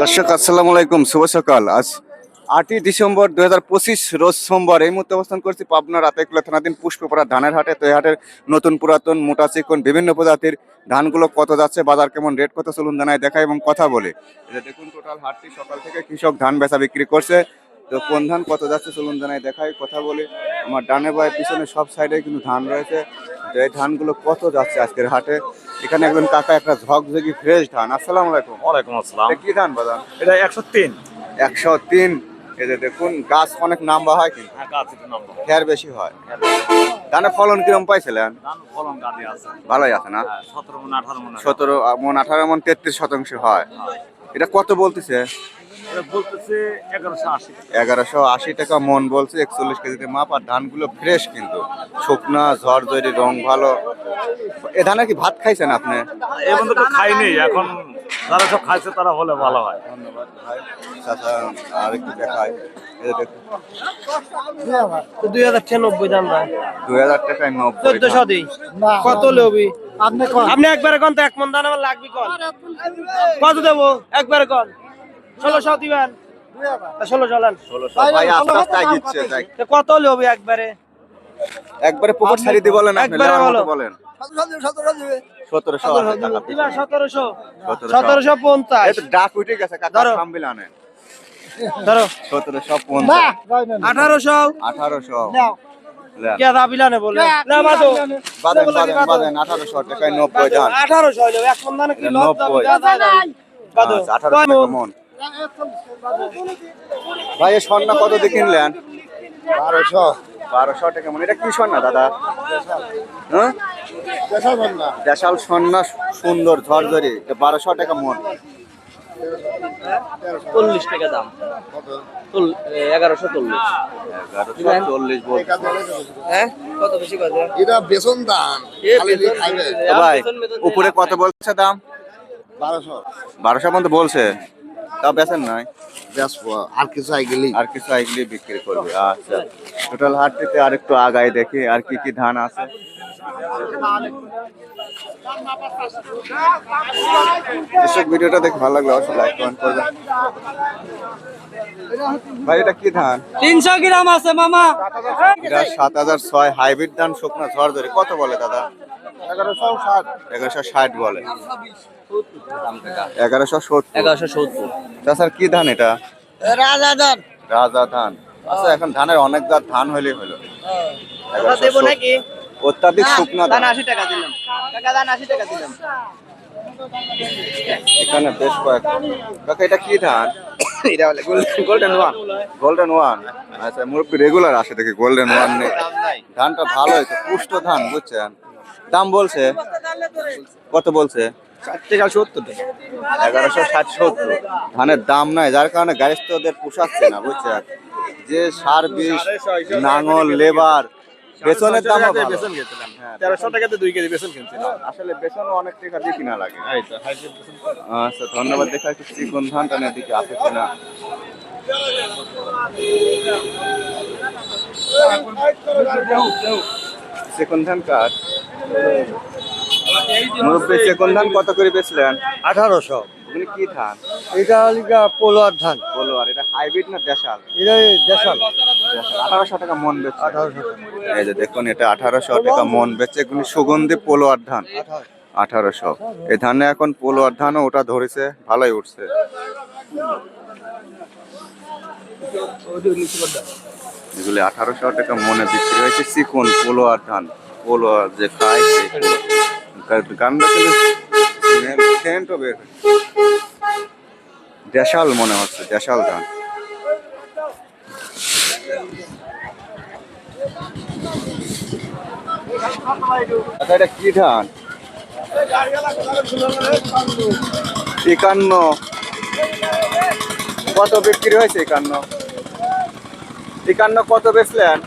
দর্শক, আসসালামু আলাইকুম, শুভ সকাল। আজ আটই ডিসেম্বর দু হাজার পঁচিশ, রোজ সোমবার এই মুহূর্তে অবস্থান করছি পাবনা রাতেকুলা থানাধীন পুষ্পপাড়া ধানের হাটে। তো হাটের নতুন পুরাতন, মোটা চিকন, বিভিন্ন প্রজাতির ধানগুলো কত যাচ্ছে, বাজার কেমন, রেট কত, চলুন জানায় দেখা এবং কথা বলে। দেখুন, টোটাল হাটটি সকাল থেকে কৃষক ধান বেচা বিক্রি করছে। তো কোন ধান কত যাচ্ছে, চলুন জানায় দেখাই, কথা বলে। আমার ডানে বাই পিছনে সব সাইডে কিন্তু ধান রয়েছে। তো এই ধানগুলো কত যাচ্ছে আজকের হাটে? এখানে একজন কাকা একটা ঝকঝকি ফ্রেশ ধান। আসসালামু আলাইকুম। ওয়ালাইকুম আসসালাম। কি ধান বাজার এটা একশো তিন। একশো তিন। এই যে দেখুন গাছ অনেক নাম্বা হয় কিন্তু। হ্যাঁ। খেয়ার বেশি হয়। ধানের ফলন কিরম পাইছিলেন? ধান ফলন গাছে আছে। ভালোই আছে না? হ্যাঁ, সতেরো মন আঠারো মন। মন মন তেত্রিশ শতাংশ হয়। এটা কত বলতেছে? এগারোশো আশি টাকা। মন বলছে একচল্লিশ কেজিতে মাপ আর ধানগুলো ফ্রেশ কিন্তু। শুকনা ঝড় জরি রং ভালো। এ ধানে কি ভাত খাইছেন আপনি? এই বন্ধু তো খাইনি এখন যারা সব খাইছে তারা হলে ভালো হয়। ধন্যবাদ ভাই। চাচা আর একটু দেখায় দুই হাজার দাম ভাই। দুই হাজার টাকায় নব্বই চোদ্দশো দিই। কত লবি? আপনি একবারে কোন তো এক মন দান আমার লাগবে কোন? কত দেবো? একবারে কোন। ষোলোশো দিবেন? ষোলো চলেন কত লবি একবারে? একবারে পুকুর ছাড়ি দিয়ে বলেন একবারে বলো। বলেন। সতেরোশো পঞ্চাশ। ডাক উঠে গেছে ধরো। ধরো। সতেরোশো পঞ্চাশ। আঠারোশো। আঠারোশো। আঠারোশো টাকায় নব্বই আঠারোশো আচ্ছা, আঠারোশো মন। ভাই এই স্বর্ণা কত দিয়ে কিনলেন? বারোশো। বারোশো টাকা মন এটা কি স্বর্ণা দাদা? হ্যাঁ? দেশাল স্বর্ণা সুন্দর ঝরঝরি বারোশো টাকা মন। চল্লিশ টাকা দাম। এগারোশো চল্লিশ। এগারোশো চল্লিশ হ্যাঁ? কত বেশি কথা এটা বেসন তো ভাই উপরে কত বলছে দাম? বারোশো। বারোশো পর্যন্ত বলছে? তাও বেচেন নয় বেসবো আর কিছু আইগেলি আর কিছু আইগুলি বিক্রি করবে আচ্ছা। টোটাল হাটটিতে আর একটু আগায় দেখি আর কি কি ধান আছে। দর্শক ভিডিওটা দেখে ভালো লাগল অবশ্যই লাইক কমেন্ট করবেন। ভাই এটা কি ধান? তিনশো গ্রাম আছে মামা। এটা সাত হাজার ছয় হাইব্রিড ধান শুকনো ঝড় ধরে কত বলে দাদা? এগারোশো ষাট। এগারোশো ষাট বলে। এগারোশো সত্তর। এগারোশো সত্তর। তাছাড়া কি ধান এটা? রাজা দান রাজা ধান। আচ্ছা এখন ধানের অনেক জাত ধান হইলেই হলো। দেবো নাকি? অত্যাধিক শুকনা ধান। আশি টাকা দিলাম। টাকা দান আশি টাকা দিলাম। এখানে বেশ কয়েক কাকা এটা কি ধান? এটা বলে গোল্ডেন ওয়ান। Golden one. আচ্ছা মুরব্বী রেগুলার আসে দেখি গোল্ডেন ওয়ান নেই। ধানটা ভালো হয়েছে পুষ্ট ধান বুঝছেন? দাম বলছে। কত বলছে? ষাট টাকা সত্তর টাকা। এগারোশো ষাট সত্তর। ধানের দাম নাই যার কারণে ওদের পোষাচ্ছে না বুঝছেন? যে সার বিষ নাঙল লেবার বেতনের দাম বেসন খেয়েছিলাম। হ্যাঁ, তেরোশো টাকাতে দুই কেজি বেসন কিনছিলাম। আসলে বেতনও অনেক টাকা দিয়ে কিনা লাগে। আচ্ছা ধন্যবাদ দেখা একটু চিকন ধান টানের দিকে আছে কিনা? চিকন ধান কার? মুরব্বী চিকন ধান কত করে বেচলেন? আঠারোশো। ওগুলি কি ধান? এটা হলিকা পোলোয়ার ধান। বলো এটা হাইব্রিড না দেশাল? এটা দেশাল। আঠারোশো টাকা মন বেচছে। আঠারোশো এই যে দেখুন এটা আঠারোশো টাকা মন বেচছে। এগুলি সুগন্ধি পোলোয়ার ধান। আঠারোশো। এই ধানে এখন পোলোয়ার ধানও ওটা ধরেছে ভালোই উঠছে। এগুলি আঠারোশো টাকা মনে বিক্রি হয়েছে। চিকন পোলোয়ার ধান। পোলোয়ার যে খায় সেই। গানটা কিন্তু সেন্টও বের। দেশাল মনে হচ্ছে দেশাল ধান আচ্ছা, কি ধান একান্ন। কত বিক্রি হয়েছে একান্ন? একান্ন কত বেচলেন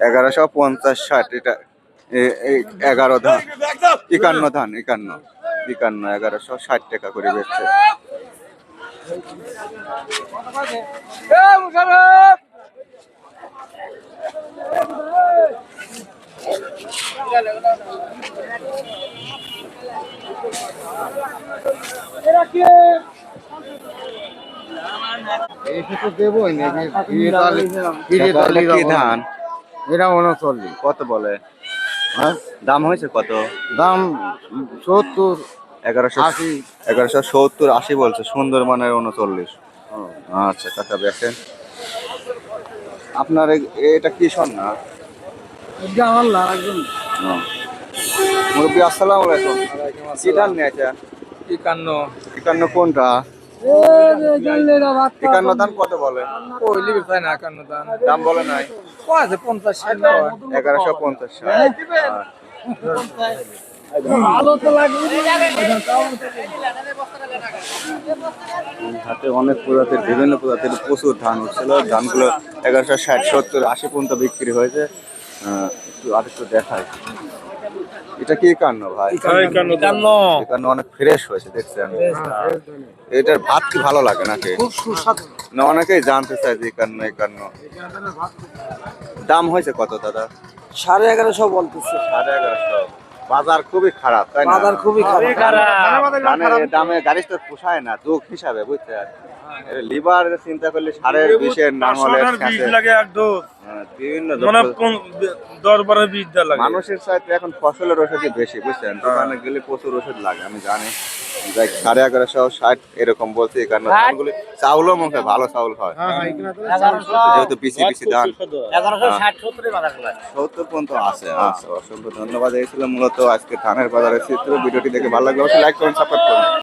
এগারোশো পঞ্চাশ ষাট। এটা এগারো ধান। একান্ন ধান, একান্ন। একান্ন, এগারোশো ষাট টাকা করে বেচছে। এরা ধান? এটা উনচল্লিশ। কত বলে? হ্যাঁ? দাম হয়েছে কত? দাম সত্তর এগারোশো আশি। এগারোশো সত্তর আশি বলছে সুন্দর মানের উনচল্লিশ আচ্ছা কাকা দেখেন। আপনার এটা কি সন্না মুরব্বী আসসালামু আলাইকুম। কি ধান নিয়েছেন একান্ন। একান্ন কোনটা? একান্ন ধান কত বলে? কইলি বেচায় না একান্ন দান। দাম বলে নাই। আছে? পঞ্চাশ এগারোশো পঞ্চাশ হাতে অনেক প্রজাতির বিভিন্ন প্রজাতির প্রচুর ধান উঠছিল। ধানগুলো এগারোশো ষাট সত্তর আশি পর্যন্ত বিক্রি হয়েছে। আহ, একটু আর একটু দেখায় এটা কি কান্ন ভাই? একান্ন। এখানে অনেক ফ্রেশ হয়েছে দেখছেন? এটার ভাত কি ভালো লাগে নাকি? খুব সুস্বাদু। না অনেকেই জানতে চায় যে একান্ন একান্ন। দাম হয়েছে কত দাদা? সাড়ে এগারোশো বলতেছে। সাড়ে এগারোশো। বাজার খুবই খারাপ তাই না? বাজার খুবই খারাপ। ধানের দামে গাড়ি তো পোষায় না দুঃখ হিসাবে বুঝছেন? লিভার চিন্তা করলে সাড়ে বিশের হ্যাঁ, বিভিন্ন দরবারে বীজ দেওয়া লাগে? মানুষের চাইতে এখন ফসলের ওষুধই বেশি বুঝছেন? দোকানে গেলে প্রচুর ওষুধ লাগে আমি জানি। সাড়ে এগারোশো ষাট এরকম বলছে এই কারণে ধানগুলি চাউলও মুখে ভালো চাউল হয়। যেহেতু বিসি বিসি ধান সত্তর পর্যন্ত আছে আচ্ছা অসংখ্য ধন্যবাদ। এই ছিল মূলত আজকে ধানের বাজারের চিত্র। ভিডিওটি দেখে ভালো লাগলে অবশ্যই লাইক করুন সাপোর্ট করুন।